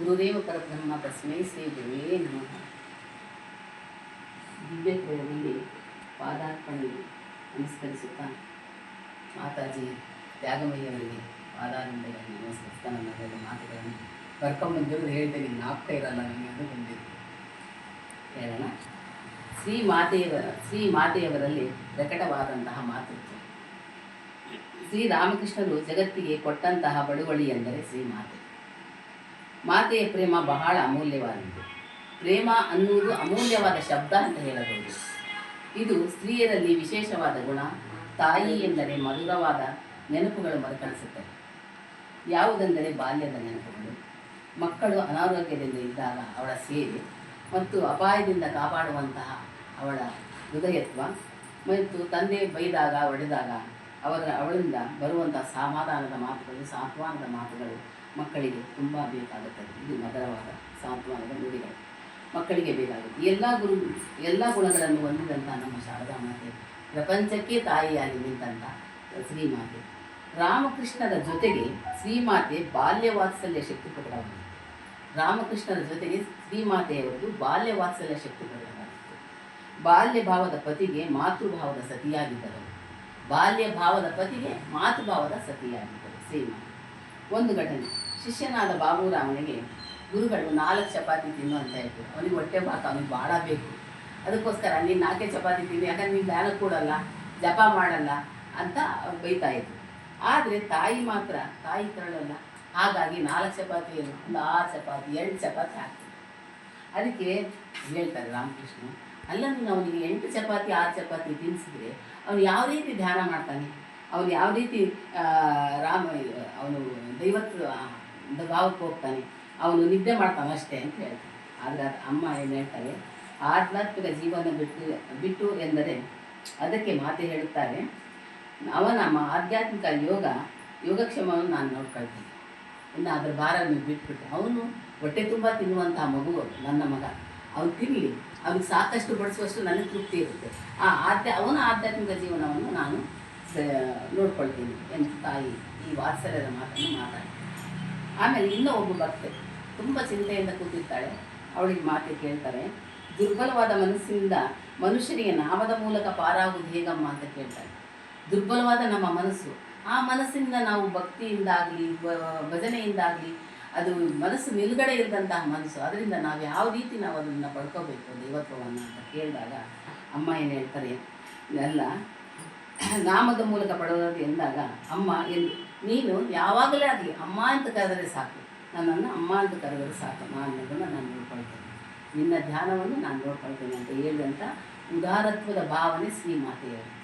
ಗುರುದೇವ ಪರಬ್ರಹ್ಮ ತಸ್ಮೈ ಶ್ರೀ ಗುರುವೇ ನಮಃ. ದಿವ್ಯ ತ್ರಯದಲ್ಲಿ ಪಾದಾರ್ಪಣೆ ನಮಸ್ಕರಿಸುತ್ತಾ ಮಾತಾಜಿ ತ್ಯಾಗಮಯ್ಯವರಿಗೆ ಪಾದಾರಂಭಗಳನ್ನು ನಮಸ್ಕರಿಸ್ತಾ ನನ್ನ ಮಾತುಗಳನ್ನು ಕರ್ಕೊಂಬಂದಿರೋದು ಹೇಳ್ತೇನೆ ಜ್ಞಾಪಕ ಇರಲ್ಲ ನನಗೆ ಅದು ಬಂದಿದೆ ಹೇಳೋಣ ಶ್ರೀ ಮಾತೆಯವರ ಶ್ರೀ ಮಾತೆಯವರಲ್ಲಿ ಪ್ರಕಟವಾದಂತಹ ಮಾತೃತ್ವ. ಶ್ರೀರಾಮಕೃಷ್ಣರು ಜಗತ್ತಿಗೆ ಕೊಟ್ಟಂತಹ ಬಡುವಳಿ ಎಂದರೆ ಶ್ರೀ ಮಾತೆ. ಮಾತೆಯ ಪ್ರೇಮ ಬಹಳ ಅಮೂಲ್ಯವಾದದ್ದು. ಪ್ರೇಮ ಅನ್ನುವುದು ಅಮೂಲ್ಯವಾದ ಶಬ್ದ ಅಂತ ಹೇಳಬಹುದು. ಇದು ಸ್ತ್ರೀಯರಲ್ಲಿ ವಿಶೇಷವಾದ ಗುಣ, ತಾಯಿ ಎಂದರೆ ಮಧುರವಾದ ನೆನಪುಗಳು ಮರುಕಳಿಸುತ್ತವೆ. ಯಾವುದೆಂದರೆ ಬಾಲ್ಯದ ನೆನಪುಗಳು. ಮಕ್ಕಳು ಅನಾರೋಗ್ಯದಿಂದ ಇದ್ದಾಗ ಅವಳ ಸೇವೆ ಮತ್ತು ಅಪಾಯದಿಂದ ಕಾಪಾಡುವಂತಹ ಅವಳ ಹೃದಯತ್ವ ಮತ್ತು ತಂದೆ ಬೈದಾಗ, ಒಡೆದಾಗ ಅವರ ಅವಳಿಂದ ಬರುವಂತಹ ಸಮಾಧಾನದ ಮಾತುಗಳು, ಸಾಂತ್ವನದ ಮಾತುಗಳು ಮಕ್ಕಳಿಗೆ ತುಂಬ ಬೇಕಾಗುತ್ತದೆ ಇದು ಮಧುರವಾದ ಸಾಂತ್ವನದ ನುಡಿಗಳು. ಮಕ್ಕಳಿಗೆ ಬೇಕಾಗುತ್ತೆ. ಎಲ್ಲ ಗುರು, ಎಲ್ಲ ಗುಣಗಳನ್ನು ಹೊಂದಿದಂಥ ನಮ್ಮ ಶಾರದಾ ಮಾತೆ. ಪ್ರಪಂಚಕ್ಕೆ ತಾಯಿಯಾಗಿ ನಿಂತಂಥ ಶ್ರೀಮಾತೆ. ರಾಮಕೃಷ್ಣರ ಜೊತೆಗೆ ಶ್ರೀಮಾತೆ ಬಾಲ್ಯವಾತ್ಸಲ್ಯ ಶಕ್ತಿ ರಾಮಕೃಷ್ಣರ ಜೊತೆಗೆ ಶ್ರೀಮಾತೆಯವರದು ಬಾಲ್ಯ ವಾತ್ಸಲ್ಯ ಶಕ್ತಿ ಬಾಲ್ಯ ಭಾವದ ಪತಿಗೆ ಮಾತೃಭಾವದ ಸತಿಯಾಗಿದ್ದರು ಬಾಲ್ಯ ಭಾವದ ಪತಿಗೆ ಮಾತೃಭಾವದ ಸತಿಯಾಗಿದ್ದರು ಶ್ರೀಮಾತೆ. ಒಂದು ಘಟನೆ. ಶಿಷ್ಯನಾದ ಬಾಬುರಾಮನಿಗೆ ಗುರುಗಳು ನಾಲ್ಕು ಚಪಾತಿ ತಿನ್ನು ಅಂತ ಹೇಳ್ತಾರೆ. ಅವನಿಗೆ ಹೊಟ್ಟೆ ಭಾತ ಅವನಿಗೆ ಭಾಳ ಬೇಕು. ಅದಕ್ಕೋಸ್ಕರ ನೀನು ನಾಲ್ಕೇ ಚಪಾತಿ ತಿನ್ನು, ಯಾಕಂದ್ರೆ ನೀನು ಧ್ಯಾನ ಕೂಡಲ್ಲ, ಜಪ ಮಾಡಲ್ಲ ಅಂತ ಬೈತಾ ಇದ್ರು. ಆದರೆ ತಾಯಿ ಮಾತ್ರ, ತಾಯಿ ತರಳಲ್ಲ. ಹಾಗಾಗಿ ನಾಲ್ಕು ಚಪಾತಿ ಒಂದು ಆರು ಚಪಾತಿ, ಎಂಟು ಚಪಾತಿ ಹಾಕ್ತಾರೆ. ಅದಕ್ಕೆ ಹೇಳ್ತಾರೆ ರಾಮಕೃಷ್ಣ, ಅಲ್ಲ ನೀನು ಅವನಿಗೆ ಎಂಟು ಚಪಾತಿ, ಆರು ಚಪಾತಿ ತಿನ್ನಿಸಿದ್ರೆ ಅವನು ಯಾವ ರೀತಿ ಧ್ಯಾನ ಮಾಡ್ತಾನೆ? ಅವನು ಯಾವ ರೀತಿ ರಾಮ, ಅವನು ದೈವತ್ ಭಾವಕ್ಕೆ ಹೋಗ್ತಾನೆ. ಅವನು ನಿದ್ದೆ ಮಾಡ್ತಾನೆ ಅಷ್ಟೇ ಅಂತ ಹೇಳ್ತಾನೆ. ಆದರೆ ಅಮ್ಮ ಏನು ಹೇಳ್ತಾರೆ? ಆಧ್ಯಾತ್ಮಿಕ ಜೀವನ ಬಿಟ್ಟು ಬಿಟ್ಟು ಎಂದರೆ ಅದಕ್ಕೆ ಮಾತೆ ಹೇಳುತ್ತಾರೆ, ಅವನ ಆಧ್ಯಾತ್ಮಿಕ ಯೋಗ, ಯೋಗಕ್ಷೇಮವನ್ನು ನಾನು ನೋಡ್ಕೊಳ್ತೀನಿ. ಇನ್ನು ಅದರ ಭಾರ ಬಿಟ್ಬಿಟ್ಟು. ಅವನು ಹೊಟ್ಟೆ ತುಂಬ ತಿನ್ನುವಂಥ ಮಗು ನನ್ನ ಮಗ. ಅವ್ನು ತಿನ್ನಲಿ ಅವ್ನಿಗೆ ಸಾಕಷ್ಟು ಬಡಿಸುವಷ್ಟು ನನಗೆ ತೃಪ್ತಿ ಇರುತ್ತೆ. ಆ ಆಧ್ಯ, ಅವನ ಆಧ್ಯಾತ್ಮಿಕ ಜೀವನವನ್ನು ನಾನು ನೋಡ್ಕೊಳ್ತೀನಿ. ಎಂದು ತಾಯಿ ಈ ವಾತ್ಸಲ್ಯದ ಮಾತನ್ನು ಮಾತಾಡಿ ಆಮೇಲೆ ಇನ್ನೂ ಒಬ್ಬ ಭಕ್ತೆ ತುಂಬ ಚಿಂತೆಯಿಂದ ಕೂತಿರ್ತಾಳೆ. ಅವಳಿಗೆ ಮಾತು ಕೇಳ್ತಾರೆ. ದುರ್ಬಲವಾದ ಮನಸ್ಸಿನಿಂದ ಮನುಷ್ಯನಿಗೆ ನಾಮದ ಮೂಲಕ ಪಾರಾಗುವುದು ಹೇಗಮ್ಮ ಅಂತ ಕೇಳ್ತಾರೆ. ದುರ್ಬಲವಾದ ನಮ್ಮ ಮನಸ್ಸು, ಆ ಮನಸ್ಸಿಂದ ನಾವು ಭಕ್ತಿಯಿಂದಾಗಲಿ ಭಜನೆಯಿಂದಾಗಲಿ, ಅದು ಮನಸ್ಸು ನಿಲುಗಡೆ ಇಲ್ಲದಂತಹ ಮನಸ್ಸು. ಅದರಿಂದ ನಾವು ಯಾವ ರೀತಿ ನಾವು ಅದನ್ನು ಪಡ್ಕೋಬೇಕು ದೇವತ್ವವನ್ನು ಅಂತ ಕೇಳಿದಾಗ ಅಮ್ಮ ಏನು ಹೇಳ್ತಾರೆ? ಎಲ್ಲ ನಾಮದ ಮೂಲಕ ಪಡೆಯೋದು ಎಂದಾಗ, ಅಮ್ಮ ಎಂದು ನೀನು ಯಾವಾಗಲೇ ಆಗಲಿ ಅಮ್ಮ ಅಂತ ಕರೆದರೆ ಸಾಕು. ನನ್ನನ್ನು ಅಮ್ಮ ಅಂತ ಕರೆದರೆ ಸಾಕು. ನಾನು ಅದನ್ನು ನಾನು ನೋಡ್ಕೊಳ್ತೇನೆ. ನಿನ್ನ ಧ್ಯಾನವನ್ನು ನಾನು ನೋಡ್ಕೊಳ್ತೇನೆ ಅಂತ ಹೇಳಿದಂಥ ಉದಾರತ್ವದ ಭಾವನೆ ಶ್ರೀಮಾತೆಯವರು